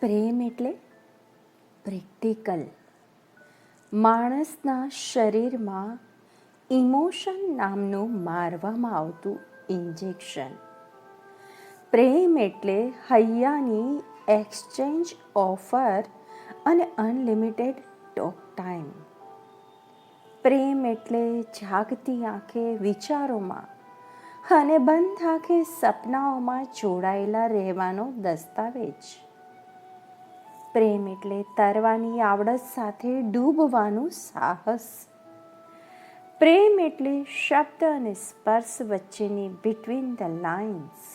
પ્રેમ એટલે પ્રેક્ટિકલ. માણસના શરીરમાં ઇમોશન નામનું મારવામાં આવતું ઇન્જેક્શન. પ્રેમ એટલે હૈયાની એક્સચેન્જ ઓફર અને અનલિમિટેડ ટોક ટાઈમ. પ્રેમ એટલે જાગતી આંખે વિચારોમાં અને બંધ આંખે સપનાઓમાં જોડાયેલા રહેવાનો દસ્તાવેજ. પ્રેમ એટલે તરવાની આવડત સાથે ડૂબવાનું સાહસ. પ્રેમ એટલે શબ્દ અને સ્પર્શ વચ્ચેની બિટવીન ધ લાઇન્સ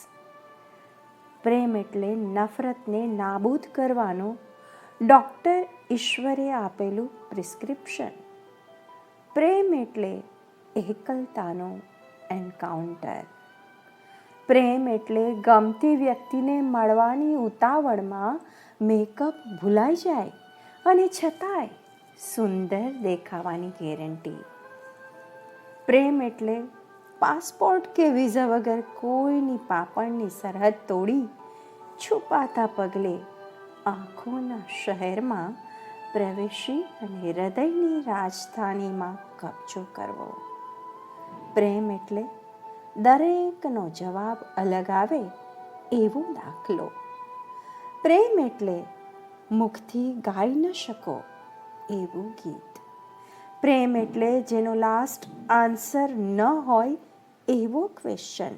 પ્રેમ એટલે નફરતને નાબૂદ કરવાનું ડૉક્ટર ઈશ્વરે આપેલું પ્રિસ્ક્રિપ્શન પ્રેમ એટલે એકલતાનો એન્કાઉન્ટર પ્રેમ એટલે ગમતી વ્યક્તિને મળવાની ઉતાવળમાં મેકઅપ ભૂલાઈ જાય અને છતાંય સુંદર દેખાવાની ગેરંટી. પ્રેમ એટલે પાસપોર્ટ કે વિઝા વગર કોઈની પાપણની સરહદ તોડી છુપાતા પગલે આંખોના શહેરમાં પ્રવેશી અને હૃદયની રાજધાનીમાં કબજો કરવો. પ્રેમ એટલે દરેકનો જવાબ અલગ આવે એવો દાખલો. પ્રેમ એટલે મુખથી ગાઈ ન શકો એવું ગીત. પ્રેમ એટલે જેનો લાસ્ટ આન્સર ન હોય એવો ક્વેશ્ચન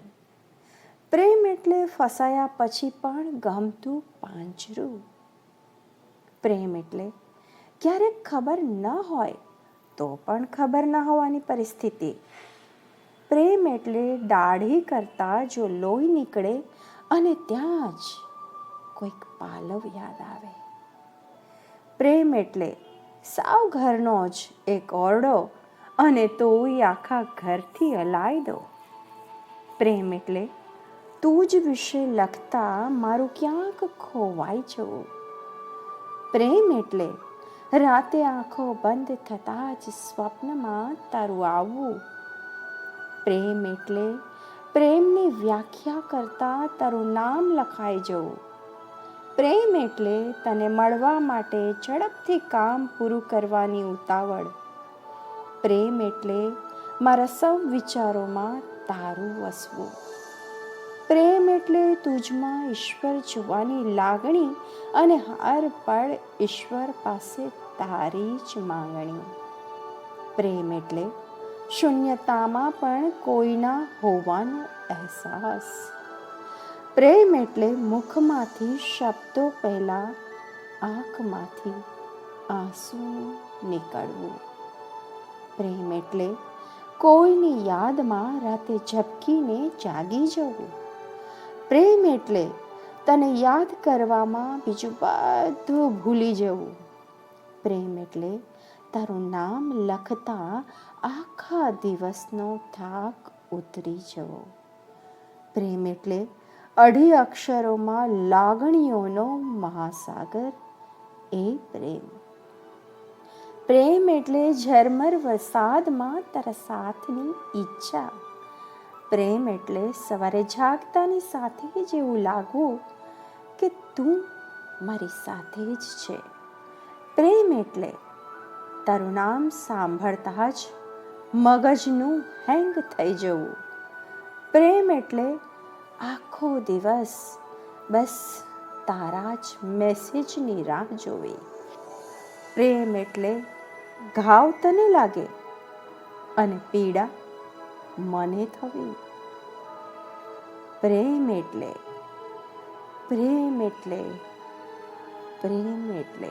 પ્રેમ એટલે ફસાયા પછી પણ ગમતું પાંજરું. પ્રેમ એટલે ક્યારેક ખબર ન હોય તો પણ ખબર ન હોવાની પરિસ્થિતિ. પ્રેમ એટલે દાઢી કરતાં જો લોહી નીકળે અને ત્યાં જ કોઈક પાલવ યાદ આવે. પ્રેમ એટલે સાવ ઘરનો જ એક ઓરડો અને તોય આખા ઘરથી હલાઈ દો. પ્રેમ એટલે તું જ વિશે લખતા મારું ક્યાંક ખોવાઈ જવું. પ્રેમ એટલે રાતે આંખો બંધ થતાં જ સ્વપ્નમાં તારું આવવું. પ્રેમ એટલે પ્રેમની વ્યાખ્યા કરતાં તારું નામ લખાઈ જવું. પ્રેમ એટલે તને મળવા માટે ઝડપથી કામ પૂરું કરવાની ઉતાવળ. પ્રેમ એટલે મારા સૌ વિચારોમાં તારું વસવું. પ્રેમ એટલે તુજમાં ઈશ્વર જોવાની લાગણી અને હર પળ ઈશ્વર પાસે તારી જ માંગણી. પ્રેમ એટલે શૂન્યતામાં પણ કોઈના હોવાનો અહેસાસ. પ્રેમ એટલે મુખમાંથી શબ્દો પહેલાં આંખમાંથી આંસુ નીકળવું. પ્રેમ એટલે કોઈની યાદમાં રાતે ઝબકીને જાગી જવું. પ્રેમ એટલે તને યાદ કરવામાં બીજું બધું ભૂલી જવું. પ્રેમ એટલે તારું નામ લખતા આખા દિવસનો થાક ઉતરી જવો. પ્રેમ એટલે અઢી અક્ષરોમાં લાગણીઓનો મહાસાગર એ પ્રેમ. પ્રેમ એટલે ઝરમર વરસાદમાં તારા સાથની ઈચ્છા. પ્રેમ એટલે સવારે જાગતાની સાથે જ એવું લાગવું કે તું મારી સાથે જ છે. પ્રેમ એટલે તારું નામ સાંભળતા જ મગજનું હેંગ થઈ જવું. પ્રેમ એટલે આખો દિવસ બસ તારા જ મેસેજની રાહ જોવી. પ્રેમ એટલે ઘાવ તને લાગે અને પીડા મને થવી. પ્રેમ એટલે પ્રેમ એટલે પ્રેમ એટલે